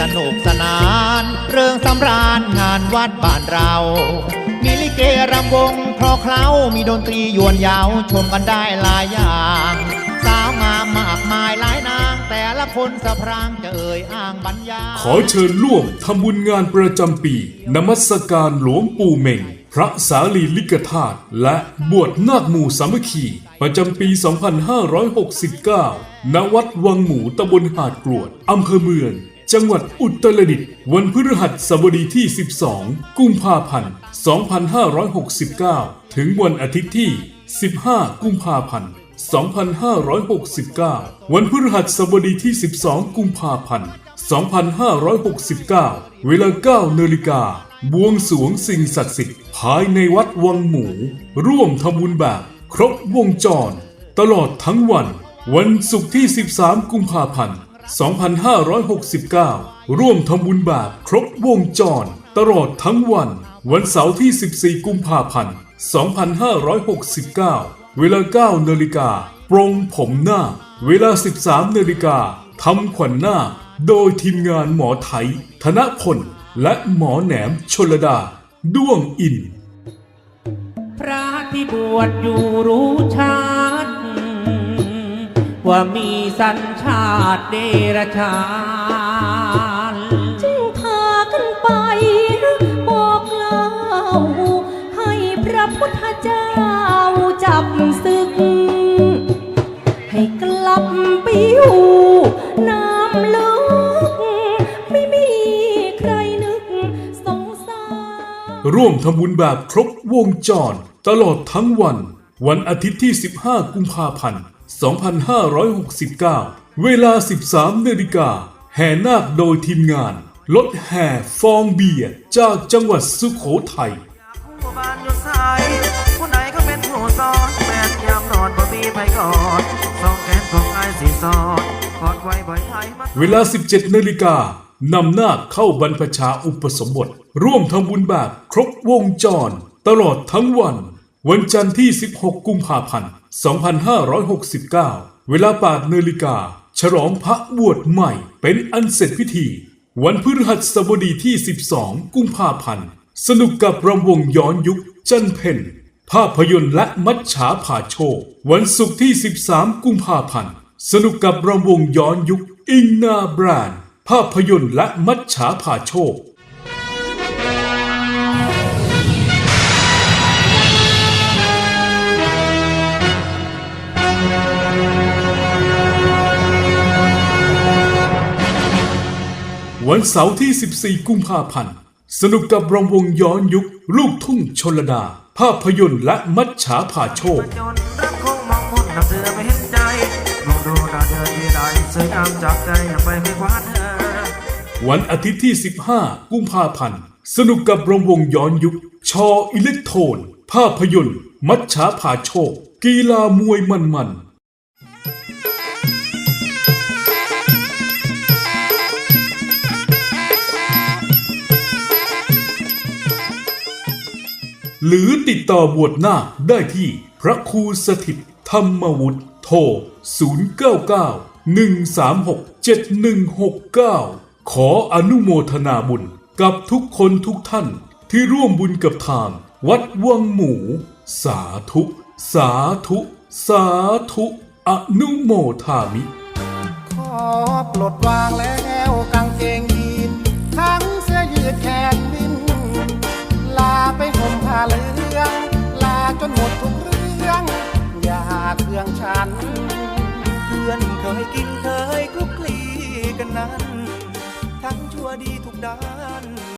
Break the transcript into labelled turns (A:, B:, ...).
A: สนุกสนาน เรื่องสำราญงานวัดบ้านเรา มีลิเกรำวงคลอเคล้ามีดนตรียวนยาวชมกันได้หลายอย่าง สาวงามมากมายหลายนาง แต่ละคนสะพรางจะเอ่ยอ้างบรรยา
B: ขอเชิญร่วมทำบุญงานประจำปี นมัสการหลวงปู่เม่งพระสาลีลิกธาตุและบวชนาคหมู่สามัคคี ประจำปี 2569 ณ วัดวังหมูตำบลหาดกรวด อำเภอเมือง จังหวัดอุตรดิตถ์วันพฤหัสบดีที่ 12 กุมภาพันธ์ 2569 ถึงวันอาทิตย์ที่ 15 กุมภาพันธ์ 2569 วันพฤหัสบดีที่ 12 กุมภาพันธ์ 2569 เวลา9นาฬิกาบวงสวงสิ่งศักดิ์สิทธิ์ภายในวัดวังหมู ร่วมทำบุญแบบ ครบวงจร ตลอดทั้งวัน วันศุกร์ที่ 13 กุมภาพันธ์ 2569 ร่วมทำบุญแบบครบวงจร ตลอดทั้งวัน วันเสาร์ที่ 14 กุมภาพันธ์ 2569 เวลา 9 นาฬิกาปรงผมหน้า เวลา 13 นาฬิกาทำขวัญหน้า โดยทีมงานหมอไทย ธนพล และหมอแหนมชลดา ด้วงอิน
C: พระที่บวชอยู่รู้ชัด ว่ามีสัญชาติเดรัจฉาน
D: จึงพากันไป บอกเล่าให้พระพุทธเจ้าจับศึก ให้กลับไปอยู่น้ำลึก ไม่มีใครนึกสงสาร
B: ร่วมทำบุญแบบครบวงจร ตลอดทั้งวัน วันอาทิตย์ที่ 15 กุมภาพันธ์ 2569 เวลา 13นาฬิกาแห่นาคโดยทีมงานรถแห่ฟองเบียร์จากจังหวัดสุโขทัย
E: ผู้บ้านอยู่สายผู้ไหนก็เป็นผู้สอนแม่นยามนอนบ่มีไผกอดสองแขนของไอ้ายสีสอดกอดไว้บ่อยไทยมา
B: เวลา 17นาฬิกานำนาคเข้าบรรพชาอุปสมบท ร่วมทำบุญแบบครบวงจร ตลอดทั้งวัน วันจันทร์ที่ 16 กุมภาพันธ์ 2569 เวลา8นาฬิกา ฉลองพระบวชใหม่เป็นอันเสร็จพิธี วันพฤหัสบดีที่ 12 กุมภาพันธ์ สนุกกับรำวงย้อนยุคจันเพนภาพยนตร์และมัจฉาผ่าโชค วันศุกร์ที่ 13 กุมภาพันธ์ สนุกกับรำวงย้อนยุคอิงนาแบรนด์ ภาพยนตร์และมัจฉาผ่าโชค วันเสาร์ที่ 14 กุมภาพันธ์ สนุกกับรำวงย้อนยุค ลูกทุ่งชนลดา ภาพยนตร์และมัจฉาผ่าโชค
E: จนรักคงมองมุ่นนับเดือไม่เห็นใจมองดูดาวเธอที่ไรสวยงามจับใจอย่าไปไม่คว้าเธอ
B: วันอาทิตย์ที่ 15 กุมภาพันธ์ สนุกกับรำวงย้อนยุค ชออิเล็กโทน ภาพยนตร์ มัจฉาผ่าโชค กีฬามวยมันๆ หรือติดต่อบวชหน้าคได้ที่พระครูสถิตธรรมวุฒิโทร 099 136 7169 ขออนุโมทนาบุญกับทุกคนทุกท่านที่ร่วมบุญกับทางวัดวังหมู สาธุ สาธุ สาธุ อนุโมทามิ
F: ขอปลดวางแล้วกางเกงาเครื่องฉัน
E: เพื่อนเคยกินเคยคลุกคลีกันนั้น ทั้งชั่วดีทุกด้าน